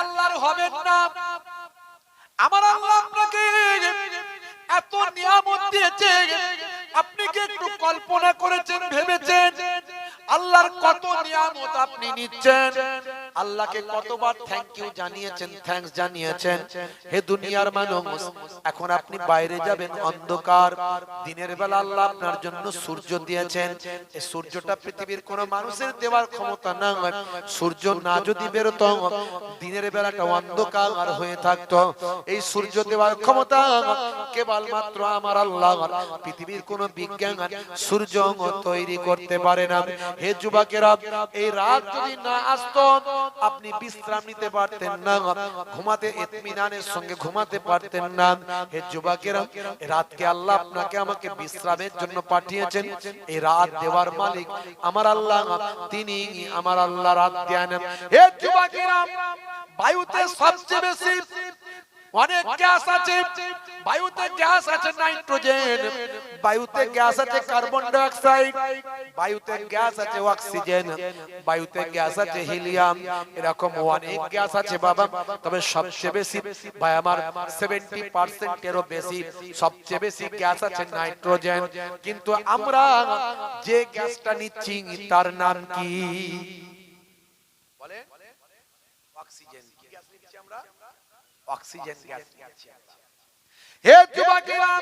আল্লাহর হবেন না। আমার আল্লাহ আপনাকে এত নিয়ামত দিয়েছে। আপনি কি একটু কল্পনা করেছেন, ভেবেছেন? আল্লাহর কত নিয়ামত আপনি নিচ্ছেন? আল্লাহকে কতবার থ্যাংক ইউ জানিয়েছেন থ্যাঙ্কস জানিয়েছেন। হে দুনিয়ার মানুষ এখন আপনি বাইরে যাবেন অন্ধকার। দিনের বেলা আল্লাহ আপনার জন্য সূর্য দিয়েছেন। এই সূর্যটা পৃথিবীর কোন মানুষের দেওয়ার ক্ষমতা না সূর্য না যদি বেরোতো দিনের বেলাটা অন্ধকার আর হয়ে থাকতো। এই সূর্য দেওয়ার ক্ষমতা কেবলমাত্র আমার আল্লাহ। পৃথিবীর কোন বিজ্ঞান সূর্য তৈরি করতে পারে না। হে যুবকেরা এই রাত যদি না আসতো আপনি বিশ্রাম নিতে পারতেন না, ঘুমাতে ইতমিনানের সঙ্গে ঘুমাতে পারতেন না। হে যুবকেরা রাতকে আল্লাহ আপনাকে আমাকে বিশ্রামের জন্য পাঠিয়েছেন। এই রাত দেওয়ার মালিক আমার আল্লাহ, তিনি আমার আল্লাহ রাত দেন হে যুবকেরা, বায়ুতে সবচেয়ে বেশি অনেক গ্যাস আছে। বায়ুতে গ্যাস আছে নাইট্রোজেন। বায়ুতে গ্যাস আছে কার্বন ডাই অক্সাইড বায়ুতে গ্যাস আছে অক্সিজেন। বায়ুতে গ্যাস আছে হিলিয়াম। এরকম অনেক গ্যাস আছে বাবা। তবে সবচেয়ে বেশি ভাই আমার 70% এরও বেশি, সবচেয়ে বেশি গ্যাস আছে নাইট্রোজেন। কিন্তু আমরা যে গ্যাসটা নিচ্ছি, তার নাম কি? বলেন অক্সিজেন কি গ্যাস নিচ্ছি আমরা অক্সিজেন গ্যাস নিচ্ছি হে যুবকেরা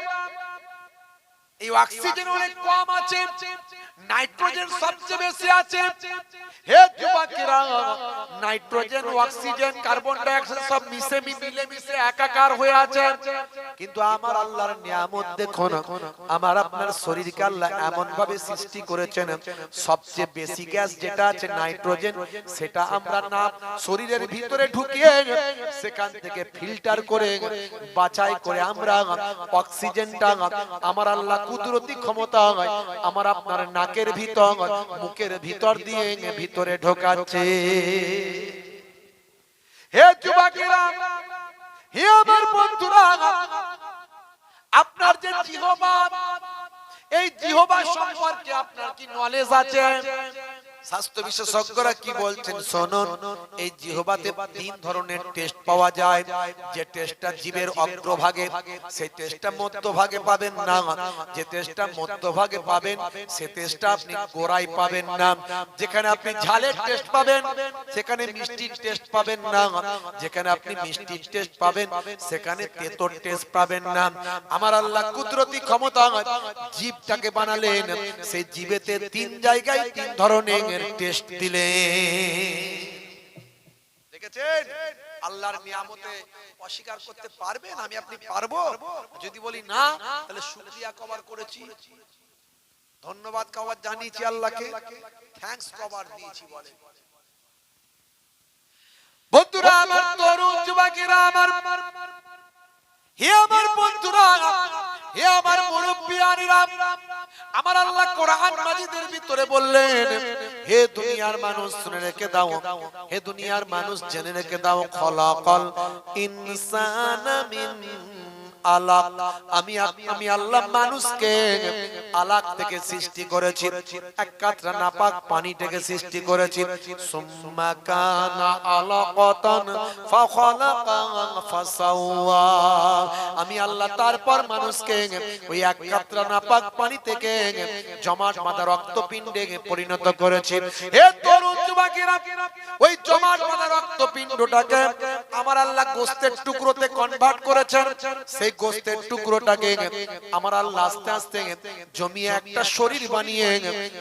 এই অক্সিজেন অনেক কম আছে নাইট্রোজেন সবচেয়ে বেশি আছে। হে যুবকেরা nitrogen oxygen carbon dioxide সব মিশে মিলে মিশে একাকার হয়ে আছে। কিন্তু আমার আল্লাহর নিয়ামত দেখুন, আমার আপনার শরীরকে আল্লাহ এমন ভাবে সৃষ্টি করেছেন, সবচেয়ে বেশি গ্যাস যেটা আছে নাইট্রোজেন সেটা আমরা না শরীরের ভিতরে ঢুকিয়ে সেখান থেকে ফিল্টার করে বাছাই করে আমরা অক্সিজেনটা আমার আল্লাহ কুদরতি ক্ষমতা আমার আপনার নাকের ভিতর, মুখের ভিতর দিয়ে ভিতরে ঢোকাচ্ছে। হে যুবকেরা, হে আমার বন্ধুরা, আপনার যে জিহবা, এই জিহবা সম্পর্কে আপনার কি নলেজ আছে? স্বাস্থ্য বিশেষজ্ঞরা কি বলছেন? শুনুন এই জিহবাতে তিন ধরনের টেস্ট পাওয়া যায়। যে টেস্টটা জীবের অগ্রভাগে সেই টেস্টটা মধ্যভাগে পাবেন না। যে টেস্টটা মধ্যভাগে পাবেন সে টেস্টটা আপনি গোড়ায় পাবেন না। যেখানে আপনি ঝালের টেস্ট পাবেন সেখানে মিষ্টির টেস্ট পাবেন না। যেখানে আপনি মিষ্টির টেস্ট পাবেন সেখানে তেতর টেস্ট পাবেন না। আমার আল্লাহ কুদরতি ক্ষমতা জীবটাকে বানালেন সেই জীবেতে তিন জায়গায় তিন ধরনের টেস্ট দিলেন দেখেছেন? আল্লাহর নিয়ামতে অস্বীকার করতে পারবেন? আমি আপনি পারব? যদি বলি না তাহলে শুকরিয়া কভার করেছি। ধন্যবাদ কভার জানিয়েছি আল্লাহকে। থ্যাঙ্কস কভার দিয়েছি বলে। বন্ধুরা আমার তরুণ যুবকেরা আমার হে আমার বন্ধুরা, হে আমার মুরব্বিয়ানিরা, আমার আল্লাহ কোরআন মাজিদের ভিতরে বললেন, হে দুনিয়ার মানুষ শুনে রেখে দাও, হে দুনিয়ার মানুষ জেনে রেখে দাও, খলাকল ইনসানা মিন আলাক আমি আমি আল্লাহ মানুষকে আলাক থেকে সৃষ্টি করেছি। এক কাতরা নাপাক পানি থেকে সৃষ্টি করেছি। সুম্মা কানা আলাকাতান ফাখালাকা ফাসাওয়া। আমি আল্লাহ তারপর মানুষকে ওই এক কাতরা নাপাক পানি থেকে জমাট বাঁধা রক্তপিণ্ডে পরিণত করেছি। হে তরুণ যুবকেরা, ওই জমাট বাঁধা রক্তপিণ্ডটাকে আমার আল্লাহ গোস্তের টুকরোতে কনভার্ট করেছেন। সেই গোস্তের টুকরোটাকে আমার আল্লাহ আস্তে আস্তে জমিয়ে একটা শরীর বানিয়ে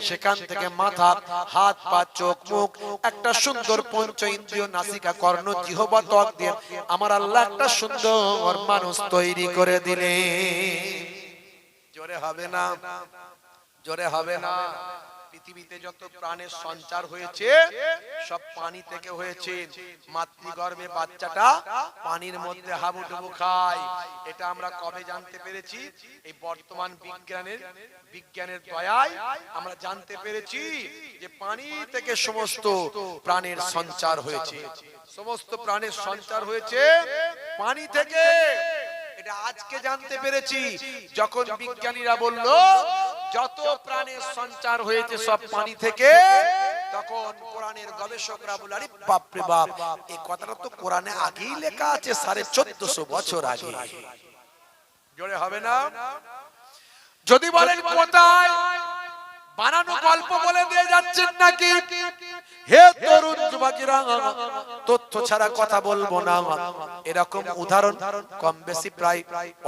সেখান থেকে মাথা, হাত, পা, চোখ, মুখ, একটা সুন্দর পঞ্চ ইন্দ্রিয়, নাসিকা, কর্ণ, জিহবা, ত্বক দিয়ে আমার আল্লাহ একটা সুন্দর মানুষ তৈরি করে দিলে জোরে হবে না? জোরে হবে না? পৃথিবীতে যত প্রাণের সঞ্চার হয়েছে, সব পানি থেকে হয়েছে। মাতৃগর্ভে বাচ্চাটা পানির মধ্যে হাবুডুবু খায়। এটা আমরা কবে জানতে পেরেছি? এই বর্তমান বিজ্ঞানের বিজ্ঞানের দয়ায় আমরা জানতে পেরেছি যে পানি থেকে সমস্ত প্রাণের সঞ্চার হয়েছে। সমস্ত প্রাণের সঞ্চার হয়েছে পানি থেকে। এটা আজকে জানতে পেরেছি। যখন বিজ্ঞানীরা বলল যত প্রাণের সঞ্চার হয়েছে সব পানি থেকে তখন কোরআনের গবেষকরা বলে আরে বাপরে বাপ এই কথাটা তো কোরআনে আগেই লেখা আছে সাড়ে চোদ্দশো বছর আগে। জোরে হবে না? যদি বলেন কোথায় বানানো গল্প বলে দিয়ে যাচ্ছেন নাকি? হে তরুণ যুবকেরা তথ্য ছাড়া কথা বলব না। এরকম উদাহরণ কম বেশি প্রায়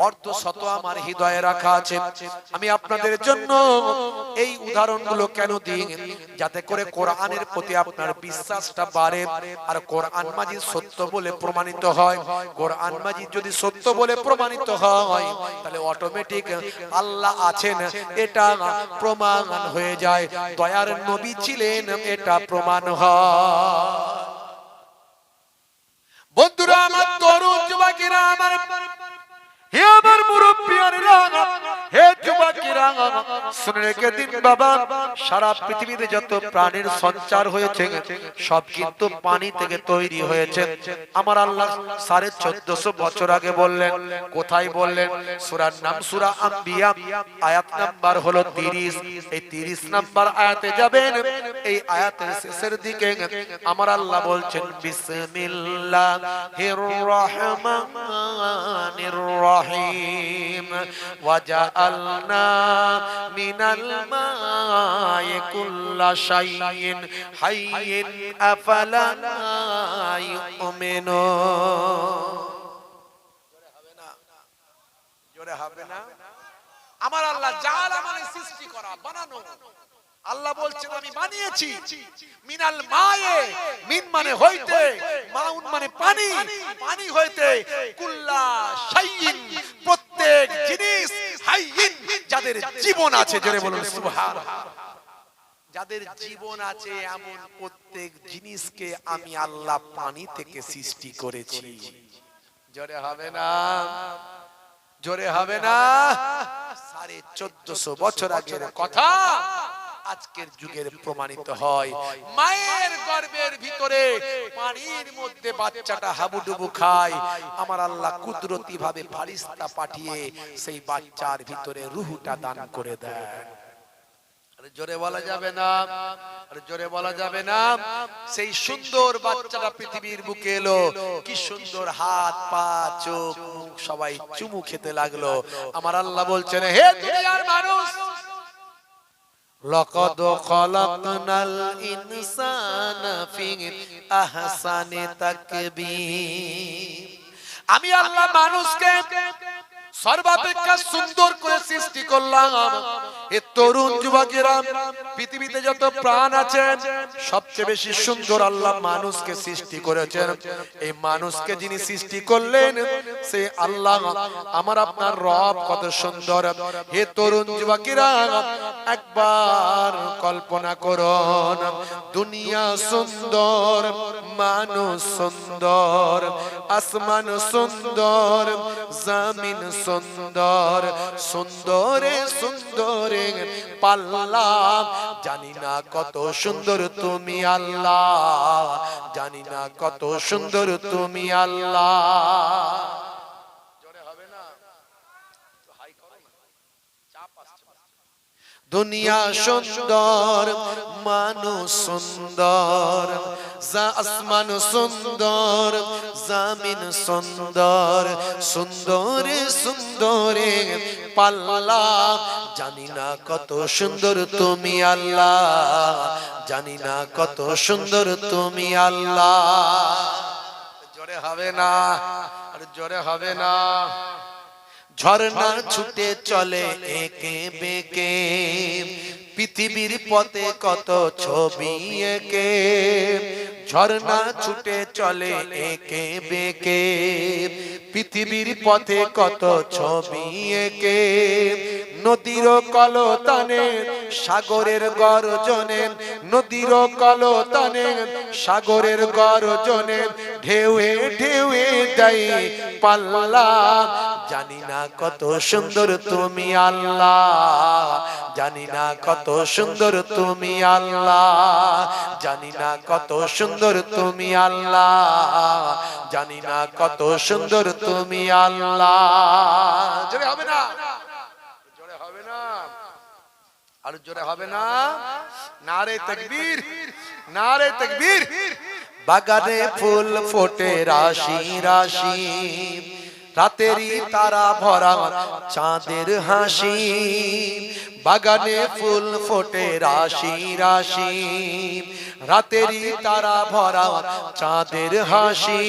অর্ধ শত আমার হৃদয়ে রাখা আছে। আমি আপনাদের জন্য এই উদাহরণগুলো কেন দিই? যাতে করে কোরআনের প্রতি আপনার বিশ্বাসটা বাড়ে আর কোরআন মাজিদ সত্য বলে প্রমাণিত হয়। কোরআন মাজিদ যদি সত্য বলে প্রমাণিত হয় তাহলে অটোমেটিক আল্লাহ আছেন এটা প্রমাণ হয়ে যায় দয়ার নবী ছিলেন এটা প্রমাণ হয়। বন্ধুরা আমার তরুণ যুবকেরা আমার হে আমার হে দিন বাবা, সারা পৃথিবীতে যত প্রাণীর সঞ্চার হয়েছে, সব কিন্তু পানি থেকে তৈরি হয়েছে। আমার আল্লাহ সাড়ে চোদ্দশো বছর আগে বললেন, কোথায় বললেন? সুরার নাম সুরা আম্বিয়া, আয়াত নাম্বার হলো তিরিশ। এই তিরিশ নাম্বার আয়াতে যাবেন, এই আয়াতের শেষের দিকে আমার আল্লাহ বলছেন, বিসমিল্লাহির রহমানির রহিম। মাই কুল্লা শাইইন হাইয়িন আফালা ইউমিনুন জোরে হবে না? আমার আল্লাহ মানে সৃষ্টি করা, বানানো। আল্লাহ বলছেন, আমি বানিয়েছি। মিনাল মায়ে, মিন মানে হইতে, মাউন মানে পানি পানি হইতে, কুল্লা শাইইন যাদের জীবন আছে জোরে বলুন সুবহান যাদের জীবন আছে এমন প্রত্যেক জিনিসকে আমি আল্লাহ পানি থেকে সৃষ্টি করেছি। জোরে হবে না? জোরে হবে না? সাড়ে চোদ্দশো বছর আগের কথা। আজকের যুগের প্রমাণিত হয়। মায়ের গর্ভের ভিতরে পানির মধ্যে বাচ্চাটা হাবুডুবু খায়। আমার আল্লাহ কুদরতি ভাবে ফারিস্তা পাঠিয়ে সেই বাচ্চার ভিতরে রুহুটা দান করে দেয়। জোরে বলা যাবে না। আরে জোরে বলা যাবে না। সেই সুন্দর বাচ্চাটা পৃথিবীর বুকে এলো। কি সুন্দর হাত পা চোখ মুখ সবাই চুমু খেতে লাগল। আমার আল্লাহ বলছেন হে দুনিয়ার মানুষ لقد خلقنا الإنسان في أحسن تكبير আমি আল্লাহ মানুষকে সর্বাপেক্ষা সুন্দর করে সৃষ্টি করলাম এ তরুণ যুবকেরা, পৃথিবীতে যত প্রাণ আছে সবচেয়ে বেশি সুন্দর আল্লাহ মানুষকে সৃষ্টি করেছেন। এই মানুষকে যিনি সৃষ্টি করলেন সে আল্লাহ আমার আপনার রব কত সুন্দর। হে তরুণ যুবকেরা, একবার কল্পনা করুন, দুনিয়া সুন্দর, মানুষ সুন্দর, আসমান সুন্দর, জামিন সুন্দর, সুন্দরে সুন্দরে পাল্লা জানি না কত সুন্দর তুমি আল্লাহ। জানি না কত সুন্দর তুমি আল্লাহ জোরে হবে না হাই করো না চাপ আসছে দুনিয়া সুন্দর, মানুষ সুন্দর, যা আসমান সুন্দর, জামিন সুন্দর, সুন্দরে সুন্দরে পাল্লা। জানি না কত সুন্দর তুমি আল্লাহ, জানি না কত সুন্দর তুমি আল্লাহ। জোরে হবে না, আর জোরে হবে না। ঝর্ণা ছুটে চলে একে বেকে। পৃথিবীর পথে কত ছবি একে। ঝর্ণা ছুটে চলে একে বেকে। পৃথিবীর পথে কত ছবি একে। নদীর কলতানে সাগরের গর্জনে। নদীর কলতানে সাগরের গর্জনে। ঢেউয়ে ঢেউয়ে দেয় পাল্লা। জানি না কত সুন্দর তুমি আল্লাহ। জানি না কত সুন্দর তুমি আল্লাহ। জানি না কত সুন্দর তুমি আল্লাহ। জানি না কত সুন্দর তুমি আল্লাহ। জোরে হবে না? জোরে হবে না? আর জোরে হবে না? নারে তকবীর নারে তকবীর। বাগানে ফুল ফোটে রাশি রাশি রাতেরই তারা ভরা চাঁদের হাসি। বাগানে ফুল ফোটে রাশি রাশি রাতেরই তারা ভরা চাঁদের হাসি।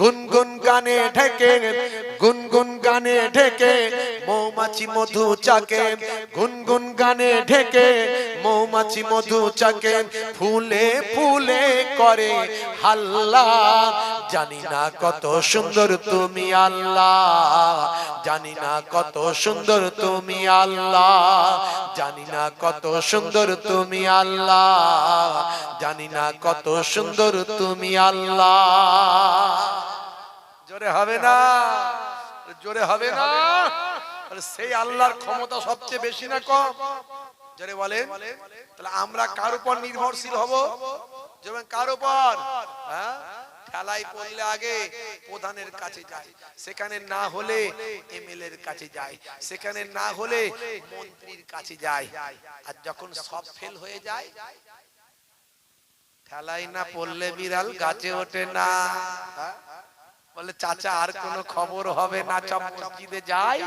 গুনগুন গানে ঢেকে গুনগুন গানে ঢেকে মৌমাছি মধু চাকে। গুনগুন গানে ঢেকে মৌমাছি মধু চাকে। ফুলে ফুলে করে হাল্লা। জানি না কত সুন্দর তুমি আল্লাহ। জানি না কত সুন্দর তুমি আল্লাহ। জানি না কত সুন্দর তুমি আল্লাহ। জানি না কত সুন্দর তুমি আল্লাহ। জোরে হবে না? জোরে হবে না? সেই আল্লাহর ক্ষমতা সবচেয়ে বেশি না কম? জোরে বলে তাহলে আমরা কার উপর নির্ভরশীল হব? যেমন কার উপর? হ্যাঁ? ঠেলাই পড়লে আগে প্রধানের কাছে যায়, সেখানে না হলে এমএলএ এর কাছে যায়, সেখানে না হলে মন্ত্রীর কাছে যায়। আর যখন সব ফেল হয়ে যায় ঠেলাই না পড়লে বিড়াল গাছে ওঠে না? বলে, চাচা, আর কোনো খবর হবে না সব মসজিদে যাই,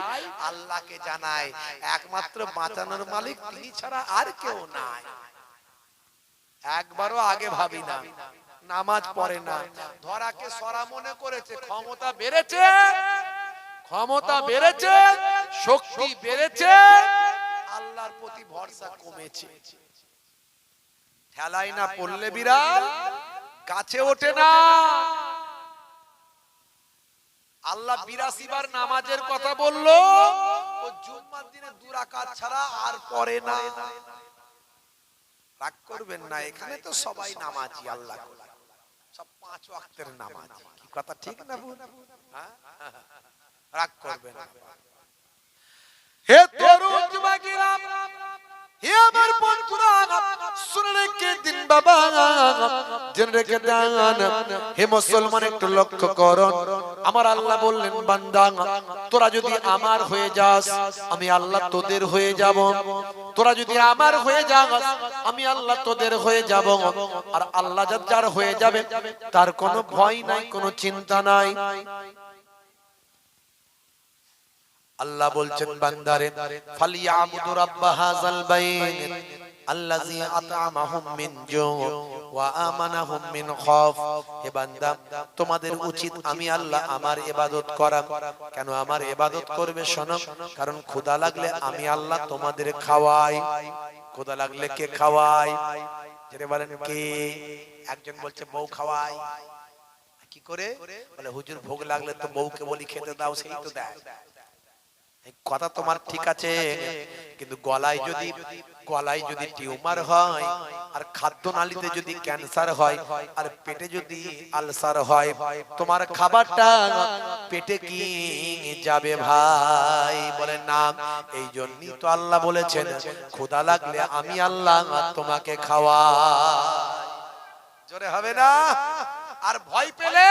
আল্লাহকে জানায় একমাত্র বাঁচানোর মালিক তিনি ছাড়া আর কেউ নাই। একবারও আগে ভাবি না। নামাজ পড়ে না। ধরাকে সরা মনে করেছে ক্ষমতা বেড়েছে? ক্ষমতা বেড়েছে? শক্তি বেড়েছে? আল্লাহর প্রতি ভরসা কমেছে। ঠেলাই না পড়লে বিড়াল গাছে ওঠে না। আল্লাহ বিরাশি বার নামাজের কথা বলল ও জুম্মার দিনে দু রাকাত ছাড়া আর পড়ে না। রাগ করবেন না এখানে তো সবাই নামাজি আল্লাহ। সব পাঁচ ওয়াক্তের নামাজ। কি কথা ঠিক না ভুল? হ্যাঁ? রাগ করবেন। না হে তরুণ যুবকেরা! আমার শুনে রেখে দিন বাবা, জেনে রেখে দেন। হে মুসলমান, একটু লক্ষ্য আমার আল্লাহ বললেন, বান্দা, তোরা যদি আমার হয়ে যাস, আমি আল্লাহ তোদের হয়ে যাব। তোরা যদি আমার হয়ে যাস, আমি আল্লাহ তোদের হয়ে যাব। আর আল্লাহ যার হয়ে যাবে, তার কোনো ভয় নাই, কোনো চিন্তা নাই। আল্লাহ বলছেন বান্দারে, ফালিয়াবুদু রাব্ব হাযাল বাইত আল্লাযী আত'আমাহুম মিন জু ওয়া আমানাহুম মিন খাউফ। হে বান্দা, তোমাদের উচিত আমি আল্লাহ আমার ইবাদত করা কেন আমার ইবাদত করবে শোনো, কারণ ক্ষুধা লাগলে আমি আল্লাহ তোমাদের খাওয়াই। ক্ষুধা লাগলে কে খাওয়াই? যেটা বলেন কে? একজন বলছে, বউ খাওয়াই। কি করে? বলে, হুজুর, ভোগ লাগলে তো বউকে বলি, খেতে দাও, সেই তো দেয়। কথা তোমার ঠিক আছে কিন্তু গলায় যদি গলায় যদি টিউমার হয় আর খাদ্য নালীতে যদি ক্যান্সার হয় আর পেটে যদি আলসার হয় তোমার খাবারটা পেটে কি যাবে ভাই বলে না এই জন্যই তো আল্লাহ বলেছেন ক্ষুধা লাগলে আমি আল্লাহ তোমাকে খাওয়া জোরে হবে না? আর ভয় পেলে?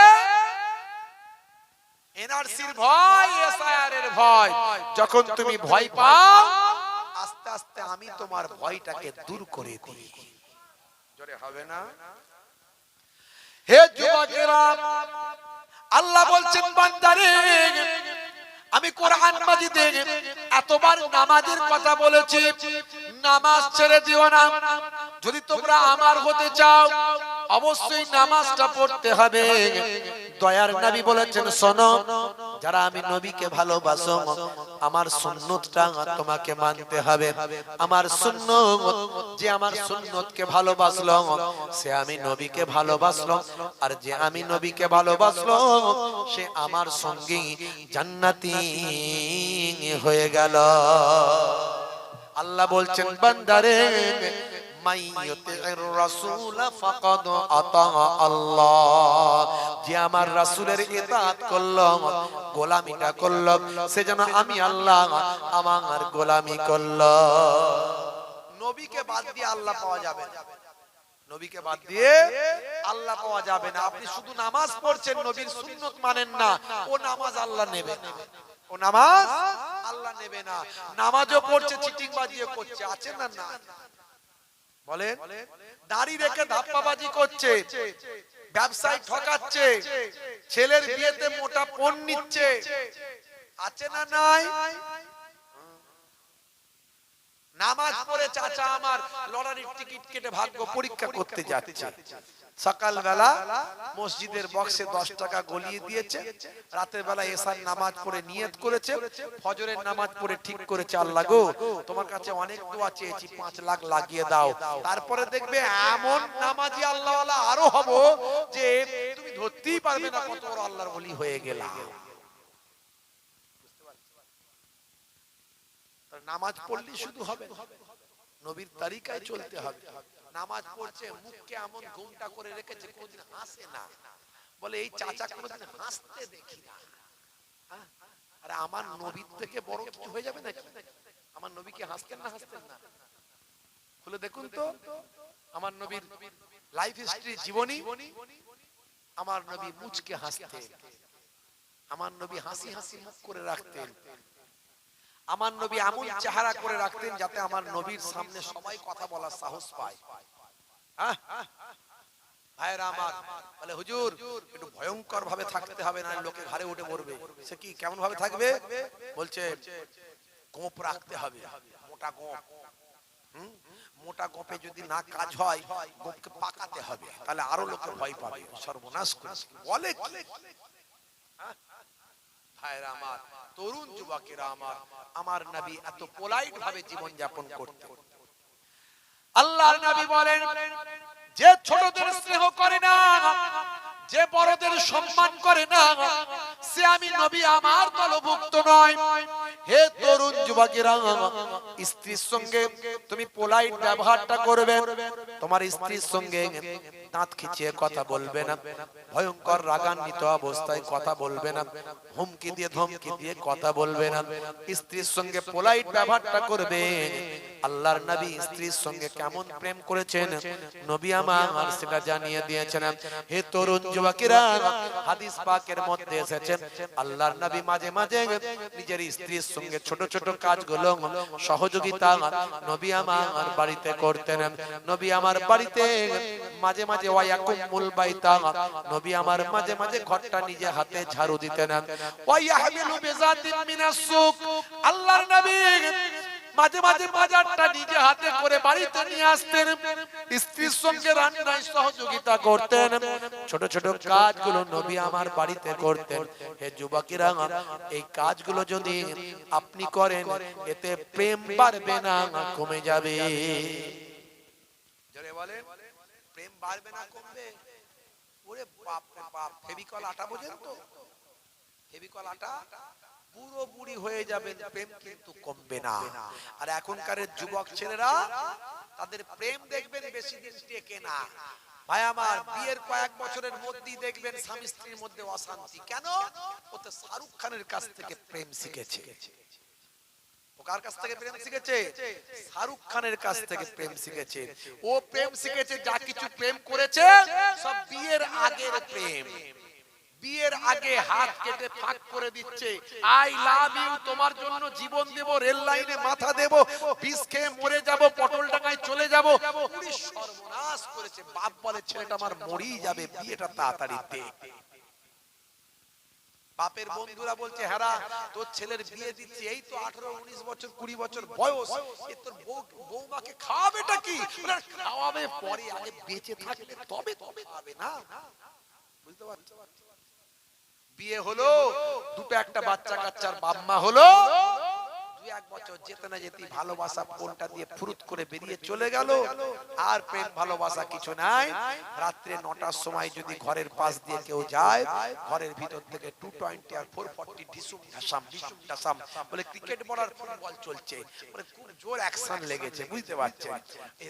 এনআরসির ভয় এসআইআর এর ভয়। যখন তুমি ভয় পাও আস্তে আস্তে আমি তোমার ভয়টাকে দূর করে দিই। জোরে হবে না? হে যুবকেরা আল্লাহ বলছেন বান্দারে আমি কোরআন মাজিদে এতবার নামাজের কথা বলেছি নামাজ ছেড়ে দিও না। যদি তোমরা আমার হতে চাও অবশ্যই নামাজটা পড়তে হবে। দয়ার নবী বলেছেন, শোনো, যারা আমি নবীকে ভালোবাসো, আমার সুন্নতটা তোমাকে মানতে হবে। আমার সুন্নত, যে আমার সুন্নতকে ভালোবাসলো, সে আমি নবীকে ভালোবাসলো। আর যে আমি নবীকে ভালোবাসলো, সে আমার সঙ্গী জান্নাতি হয়ে গেল। আল্লাহ বলছেন, বান্দারে মাই ইউতির রাসূল ফাকাদ আতা আল্লাহ যে আমার রাসূলের ইতাআত করল গোলামিটা করল সে যেন আমি আল্লাহ আমার গোলামি করল। নবীকে বাদ দিয়ে আল্লাহ পাওয়া যাবে না। নবীকে বাদ দিয়ে আল্লাহ পাওয়া যাবে না। আপনি শুধু নামাজ পড়ছেন নবীর সুন্নত মানেন না। ও নামাজ আল্লাহ নেবে। না ও নামাজ আল্লাহ নেবে না। নামাজও পড়ছে চিটিং বাজিয়ে করছে। আছে না না বলেন দাড়ি রেখে ধাপ্পাবাজি করছে ব্যবসায় ঠকাচ্ছে ছেলের বিয়েতে মোটা পণ নিচ্ছে আছে না নাই? নামাজ পড়ে চাচা আমার লটারির টিকিট কেটে ভাগ্য পরীক্ষা করতে যাচ্ছে। সকালবেলা মসজিদের বক্সে দশ টাকা গলিয়ে দিয়েছে। রাতের বেলা এসার নামাজ পড়ে নিয়ত করেছে। ফজরের নামাজ পড়ে ঠিক করেছে, আল্লাহ গো, তোমার কাছে অনেক দোয়া চেয়েছি, পাঁচ লাখ লাগিয়ে দাও। তারপরে দেখবে এমন নামাজি আল্লাহ আরও হব যে তুমি ধরতেই পারবে না কত বড় আল্লাহর বলি হয়ে গেলাম তার নামাজ পড়লে শুধু হবে নবীর তালিকায় চলতে হবে। নামাজ পড়ছে মুখকে এমন ঘুমটা করে রেখেছে কোনদিন হাসে না। বলে এই চাচা কোনদিন হাসতে দেখি না। হ্যাঁ? আরে আমার নবীর থেকে বড় কিছু হয়ে যাবে নাকি? আমার নবী কি হাসতেন না হাসতেন না। খুলে দেখুন তো। আমার নবীর লাইফ হিস্ট্রি জীবনী। আমার নবী মুচকে হাসতেন। আমার নবী হাসি হাসি মুখ করে রাখতেন। আমার নবী এমন চেহারা করে রাখতেন যাতে আমার নবীর সামনে সবাই কথা বলার সাহস পায়। হ্যাঁ? ভাইয়েরা আমার বলে হুজুর একটু ভয়ঙ্কর ভাবে থাকতে হবে না লোকে উঠে পড়বে সে কি কেমন ভাবে থাকবে? বলছে গোপ রাখতে হবে মোটা গোপ। মোটা গোপে। যদি না কাজ হয় গোপকে পাকাতে হবে। তাহলে আরও লোকে ভয় পাবে। সর্বনাশ করছে বলে কি? ভাইরা আমার, তরুণ যুবকেরা আমার আমার নবী এত পোলাইট ভাবে জীবন যাপন করতেন। আল্লাহর নবী বলেন, যে ছোটদের স্নেহ করে না, যে বড়দের সম্মান করে না, সে আমি নবী আমার দলভুক্ত নয়। হে তরুণ যুবকেরা, স্ত্রীর সঙ্গে তুমি পোলাইট ব্যবহারটা করবে। তোমার স্ত্রীর সঙ্গে দাঁত খিচিয়ে কথা বলবে না। ভয়ঙ্কর রাগান্বিত অবস্থায় কথা বলবে না। হুমকি দিয়ে ধমকি দিয়ে কথা বলবে না। স্ত্রীর সঙ্গে পোলাইট ব্যবহারটা করবে। আল্লাহর নবী স্ত্রীর সঙ্গে কেমন প্রেম করেছেন? নবী আমার সেটা জানিয়ে দিয়েছেন। হে তরুণ যুবকেরা, হাদিস পাকের মধ্যে এসেছেন আল্লাহর নবী মাঝে মাঝে নিজের স্ত্রীর সঙ্গে ছোট ছোট কাজগুলো সহযোগিতা নবী আমার বাড়িতে করতেন। নবী আমার বাড়িতে মাঝে মাঝে বাইতা। নবী আমার মাঝে মাঝে ঘরটা নিজে হাতে ঝাড়ু দিতেন। ওয়ায়াহমিলু বিজাতিন মিনাস সুক আল্লাহর নবী মাঝে মাঝে বাজারটা নিজে হাতে করে বাড়িতে নিয়ে আসতেন। স্ত্রীর সঙ্গে রান্নায় সহযোগিতা করতেন। ছোট ছোট কাজগুলো নবী আমার বাড়িতে করতেন। হে যুবকেরা, এই কাজগুলো যদি আপনি করেন, এতে প্রেম বাড়বে না, কমে যাবে। বলেন, প্রেম বাড়বে না, কমবে? ওরে বাপ বাপ ফেবিকল আটা বোঝেন তো? ফেবিকল আটা? বুড়ো বুড়ি হয়ে যাবেন প্রেম কিন্তু কমবে না। আর এখনকার যুবক ছেলেরা, তাদের প্রেম দেখবেন বেশি দিন টেকে না। ভাই আমার, বিয়ের কয়েক বছরের মধ্যেই দেখবেন স্বামী স্ত্রীর মধ্যে অশান্তি। কেন? ও তো শাহরুখ খানের কাছ থেকে প্রেম শিখেছে। ও কার কাছ থেকে প্রেম শিখেছে? শাহরুখ খানের কাছ থেকে প্রেম শিখেছে। ও প্রেম শিখেছে, যা কিছু প্রেম করেছে, সব বিয়ের আগের প্রেম। বিয়ের আগে হাত কেটে ফাঁক করে দিচ্ছে। আই লাভ ইউ, তোমার জন্য জীবন দেব, রেল লাইনে মাথা দেব, বিষ খেয়ে মরে যাব, পটল ডাঙায় চলে যাব। সর্বনাশ করেছে। বাপ বলে, ছেলেটা আমার মরেই যাবে, বিয়েটা তাড়াতাড়ি দে। বাপের বন্ধুরা বলছে হ্যাঁ তোর ছেলের বিয়ে দিচ্ছি, এই তো আঠারো, উনিশ বছর, কুড়ি বছর বয়স। তোর বৌমাকে খাওয়াবেটা কি? খাওয়াবে পরে, আগে বেঁচে থাকলে তবে তবে খাবে না। বুঝতে পারছ? বিয়ে হলো, দুটো একটা বাচ্চা কাচ্চার বাম্মা হলো ঘরের পাশ দিয়ে কেউ যায়, ঘরের ভিতর থেকে টু টোয়েন্টি আর ফোর বলে ক্রিকেট বলার চলছে। লেগেছে, বুঝতে পারছেন?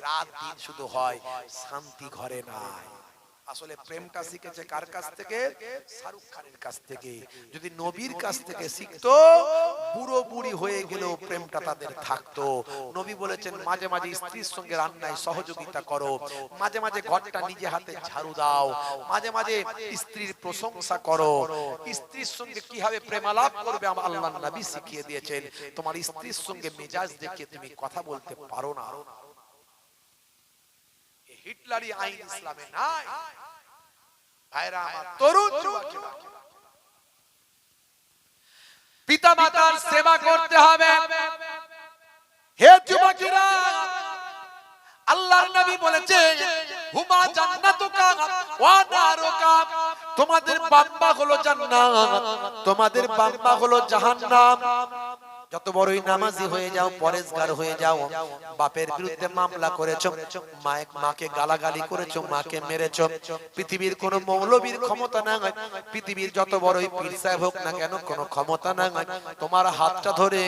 রাত দিন শুধু হয়, শান্তি ঘরে নাই। আসলে প্রেমটা শিখেছে কার কাছ থেকে? শাহরুখ খানের কাছ থেকে। যদি নবীর কাছ থেকে শিখতো বুড়ো বুড়ি হয়ে গেলেও প্রেমটা তাদের থাকতো। নবী বলেছেন মাঝে মাঝে স্ত্রীর সঙ্গে রান্নায় সহযোগিতা করো মাঝে মাঝে ঘরটা নিজে হাতে ঝাড়ু দাও মাঝে মাঝে স্ত্রীর প্রশংসা করো। স্ত্রীর সঙ্গে কীভাবে প্রেমালাপ করবে আমার আল্লাহ নবী শিখিয়ে দিয়েছেন। তোমার স্ত্রীর সঙ্গে মেজাজ দেখে তুমি কথা বলতে পারো না। হিটলারি আইন ইসলামে নাই। ভাইরা আমার তরুণ যুবকেরা। পিতা মাতার সেবা করতে হবে। হে যুবকেরা আল্লাহর নবী বলেছে হুমা জান্নাতুকা ওয়া নারুকা তোমাদের বাম্বা হলো জান্নাত। তোমাদের বাম্বা হলো জাহান্নাম। যত বড়ই নামাজি হয়ে যাও পরেশগার হয়ে যাও, বাপের বিরুদ্ধে মামলা করেছ মাকে গালাগালি করেছ, মাকে মেরেছো, পৃথিবীর কোন মৌলবীর ক্ষমতা না পৃথিবীর যত বড়ই পীর সাহেব হোক না কেন, কোনো ক্ষমতা না তোমার হাতটা ধরে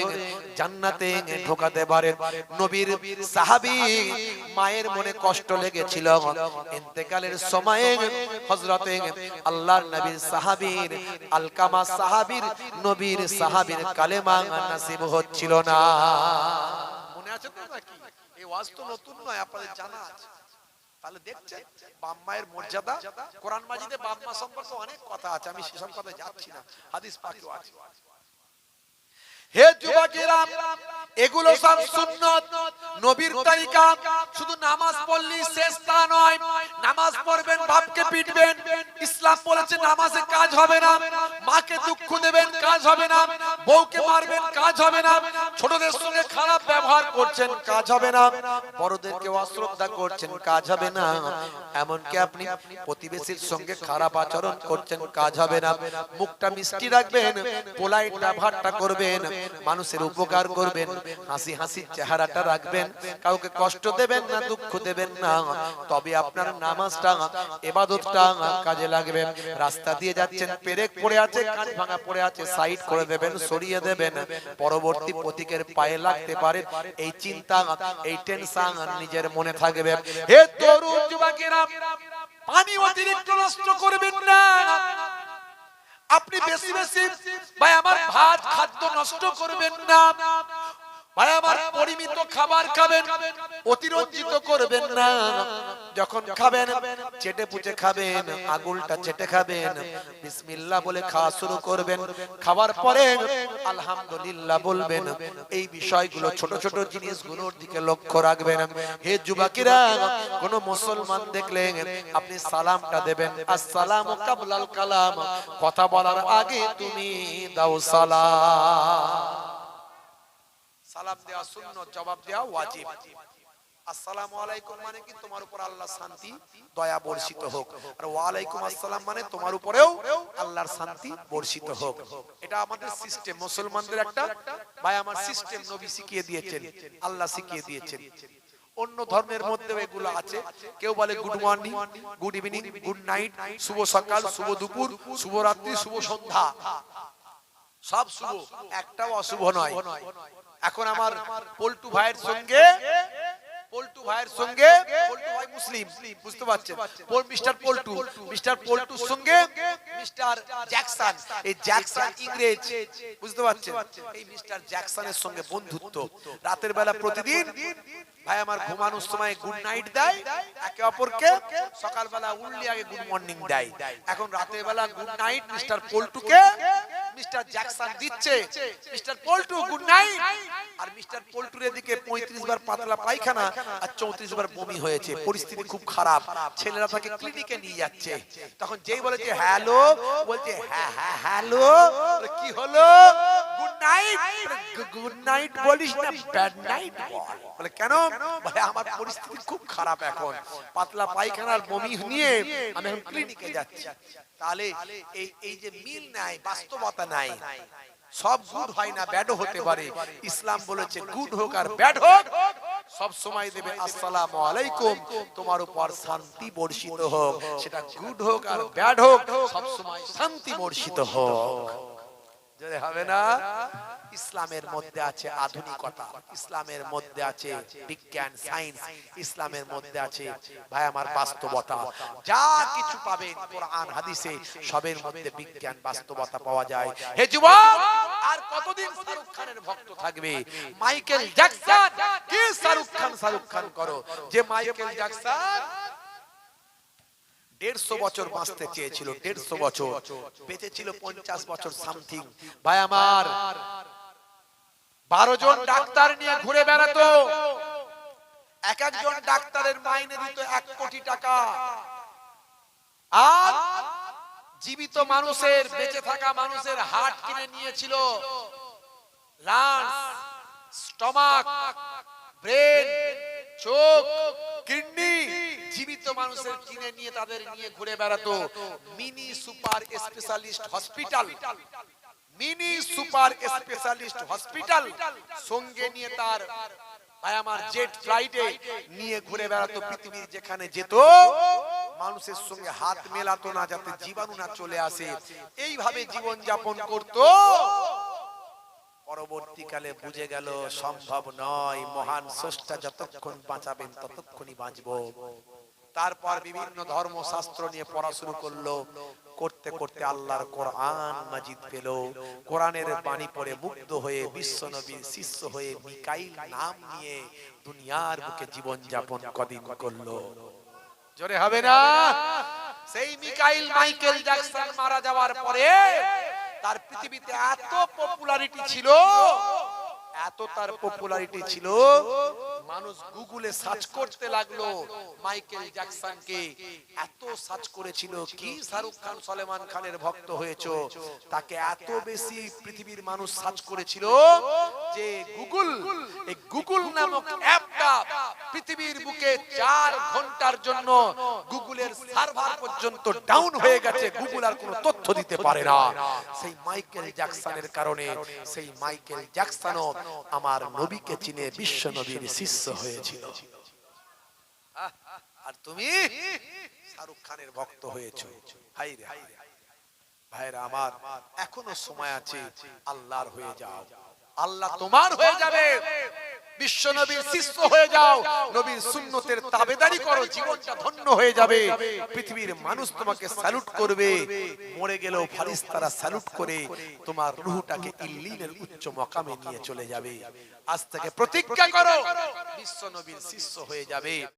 জান্নাতে ঢোকাতে পারে নবীর সাহাবী মায়ের মনে কষ্ট লেগেছিল। ইন্তেকালের সময়ে হযরতে আল্লাহর নবীর সাহাবীর আলকামা সাহাবীর, নবীর সাহাবীর কালেমা নাসিব হচ্ছিল না। মনে আছে তো নাকি এই ওয়াজ তো নতুন নয়, আপনাদের জানা আছে। তাহলে দেখছেন, বাপ মায়ের মর্যাদা। কোরআন মাজিদে বাপ মা সম্পর্কে অনেক কথা আছে, আমি সেসব কথা যাচ্ছি না। হাদিস পাকেও আছে। হে যুবকেরা, এগুলো সব সুন্নত। নবীর তরিকা শুধু নামাজ পড়লি শেষ তা নয়। নামাজ পড়বেন, বাপকে পিটবেন। ইসলাম বলেছে, নামাজে কাজ হবে না। মাকে দুঃখ দেবেন, কাজ হবে না। বউকে মারবেন, কাজ হবে না। ছোটদের সঙ্গে খারাপ ব্যবহার করছেন, কাজ হবে না। বড়দেরকে অশ্রদ্ধা করছেন, কাজ হবে না। এমনকি আপনি প্রতিবেশীর সঙ্গে খারাপ আচরণ করছেন, কাজ হবে না। মুখটা মিষ্টি রাখবেন পোলাইট ব্যবহারটা করবেন, মানুষের উপকার করবেন, হাসি হাসি চেহারাটা রাখবেন, কাউকে কষ্ট দেবেন না, দুঃখ দেবেন না। তবে আপনার নামাজটা, এবাদতটা কাজে লাগবে। রাস্তা দিয়ে যাচ্ছেন, পেরেক পড়ে আছে, কান ভাঙা পড়ে আছে, সাইড করে দেবেন, সরিয়ে দেবেন। পরবর্তী প্রতীকের পায়ে লাগতে পারে। এই চিন্তা, এই টেনশন নিজের মনে থাকবে। হে তরুণ যুবকেরা, পানি অতিরিক্ত নষ্ট করবেন না। আপনি বেশি বেশি, ভাই, আমার ভাত খাদ্য নষ্ট করবেন না। ভাই, আমার পরিমিত খাবার খাবেন, অতিরঞ্জিত করবেন না। যখন খাবেন, চেটে পুচে খাবেন আগুলটা চেটে খাবেন, বিসমিল্লাহ বলে খাওয়া শুরু করবেন। খাবার পরে আলহামদুলিল্লাহ বলবেন, এই বিষয়গুলো ছোট ছোট জিনিসগুলোর দিকে লক্ষ্য রাখবেন। হে যুবকেরা, কোন মুসলমান দেখলে আপনি সালামটা দেবেন। আসসালামু কাবলাল কালাম, কথা বলার আগে তুমি দাও সালাম। সালাম দেওয়া সুন্নত, জবাব দেওয়া ওয়াজিব। মানে মানে অন্য ধর্মের মধ্যে এগুলো আছে। কেউ বলে good morning good evening good night শুভ সকাল, শুভ দুপুর, শুভ রাত্রি, শুভ সন্ধ্যা। সব শুভ, একটাও অশুভ নয়। এখন আমার পল্টু ভাইয়ের সঙ্গে পল্টু ভাইয়ের সঙ্গে পল্টু ভাই মুসলিম বুঝতে পারছেন? মিস্টার পল্টু মিস্টার পল্টুর সঙ্গে মিস্টার জ্যাকসন এই জ্যাকসন ইংরেজ বুঝতে পারছেন? এই মিস্টার জ্যাকসনের সঙ্গে বন্ধুত্ব। রাতের বেলা প্রতিদিন ভাই আমার ঘুমানোর সময় গুড নাইট দেয় একে অপরকে সকালবেলা উঠলে আগে গুড মর্নিং দেয়। এখন রাতের বেলা গুড নাইট মিস্টার পল্টুকে মিস্টার জ্যাকসন দিচ্ছে। মিস্টার পল্টু গুড নাইট আর মিস্টার পল্টুর এদিকে পঁয়ত্রিশ বার পাতলা পায়খানা আর চৌত্রিশ বার বমি হয়েছে। পরিস্থিতি খুব খারাপ। ছেলেরা তাকে ক্লিনিকে নিয়ে যাচ্ছে। তখন যেই বলে যে হ্যালো বলছে হ্যাঁ হ্যাঁ হ্যালো। কি হলো? গুড নাইট গুড নাইট বলিস না ব্যাড নাইট বল বলে কেন? বলে আমার পরিস্থিতি খুব খারাপ এখন। পাতলা পায়খানার বমি নিয়ে আমি এখন ক্লিনিকে যাচ্ছি। তাহলে এই এই যে মিল নাই বাস্তবতা নাই সব গুড হয় না ব্যাডও হতে পারে। ইসলাম বলেছে গুড হোক আর ব্যাড হোক। সব সময় দেবে আসসালামু আলাইকুম। তোমার উপর শান্তি বর্ষিত হোক। সেটা গুড হোক আর ব্যাড হোক। সব সময় শান্তি বর্ষিত হোক। হবে না? ইসলামের মধ্যে আছে আধুনিকতা, ইসলামের মধ্যে আছে বিজ্ঞান সায়েন্স ইসলামের মধ্যে আছে, ভাই, আমার বাস্তবতা। যা কিছু পাবেন কোরআন, হাদিসে, সবের মধ্যে বিজ্ঞান বাস্তবতা পাওয়া যায়। হে যুবক, আর কতদিন শাহরুখ খানের ভক্ত থাকবে? মাইকেল জ্যাকসন, কি শাহরুখ খান শাহরুখ খান করো। যে মাইকেল জ্যাকসন দেড়শো বছর বাঁচতে চেয়েছিল দেড়শো বছর। বেঁচে ছিল পঞ্চাশ বছর সামথিং ভাই আমার বারো জন ডাক্তার নিয়ে ঘুরে বেড়াতো। এক একজন ডাক্তারের মাইনে দিত এক কোটি টাকা। আর জীবিত মানুষের বেঁচে থাকা মানুষের হার্ট কিনে নিয়েছিল। লাংস স্টমাক ব্রেন চোখ কিডনি। জীবিত মানুষের কিনে নিয়ে তাদের নিয়ে ঘুরে বেড়াতো। Mini super specialist hospital. Mini super specialist hospital. সঙ্গে নিয়ে তার জেট নিয়ে ঘুরে বেড়াতো। যেখানে যেত, মানুষের সঙ্গে হাত মেলাতো না যাতে জীবাণু না চলে আসে। এইভাবে পরবর্তীকালে বুঝে গেল, সম্ভব নয়। মহান স্রষ্টা যতক্ষণ বাঁচাবেন ততক্ষণই বাঁচব। তারপর বিভিন্ন ধর্মশাস্ত্র নিয়ে পড়া শুরু করল। করতে করতে আল্লাহর কোরআন মাজিদ পেল। কোরআনের বাণী পড়ে মুগ্ধ হয়ে বিশ্ব নবীর শিষ্য হয়ে মিকাইল নাম নিয়ে দুনিয়ার বুকে জীবন যাপন কদিন করল। জোরে হবে না? সেই মিকাইল মাইকেল জ্যাকসন মারা যাওয়ার পরে তার পৃথিবীতে এত পপুলারিটি ছিল, এত তার পপুলারিটি ছিল মানুষ গুগলে সার্চ করতে লাগল, মাইকেল জ্যাকসনকে। এত সার্চ করেছিল কি? শাহরুখ খান, সলেমান খানের ভক্ত হয়েছো। তাকে এত বেশি পৃথিবীর মানুষ সার্চ করেছিল যে গুগল, এই গুগল নামক অ্যাপটা পৃথিবীর বুকে চার ঘণ্টার জন্য গুগলের সার্ভার পর্যন্ত ডাউন হয়ে গেছে। গুগল আর কোনো তথ্য দিতে পারে না। সেই মাইকেল জ্যাকসনের কারণে, সেই মাইকেল জ্যাকসনও আমার নবীকে চিনে বিশ্ব নবীর শিষ্য। হয়েছিল। আহ, আর তুমি? শাহরুখ খানের ভক্ত হয়েছ। হাই রে। ভাইরা আমার এখনও সময় আছে আল্লাহর হয়ে যাও। আল্লাহ তোমার হয়ে যাবে। বিশ্ব নবীর শিষ্য হয়ে যাও। নবীর সুন্নতের তাবেদারি করো, জীবনটা ধন্য হয়ে যাবে। পৃথিবীর মানুষ তোমাকে স্যালুট করবে। মরে গেলেও ফারিস্তারা স্যালুট করে, তোমার রুহটাকে ইল্লিনের উচ্চ মকামে নিয়ে চলে যাবে। আজ থেকে প্রতিজ্ঞা করো, বিশ্ব নবীর শিষ্য হয়ে যাবে।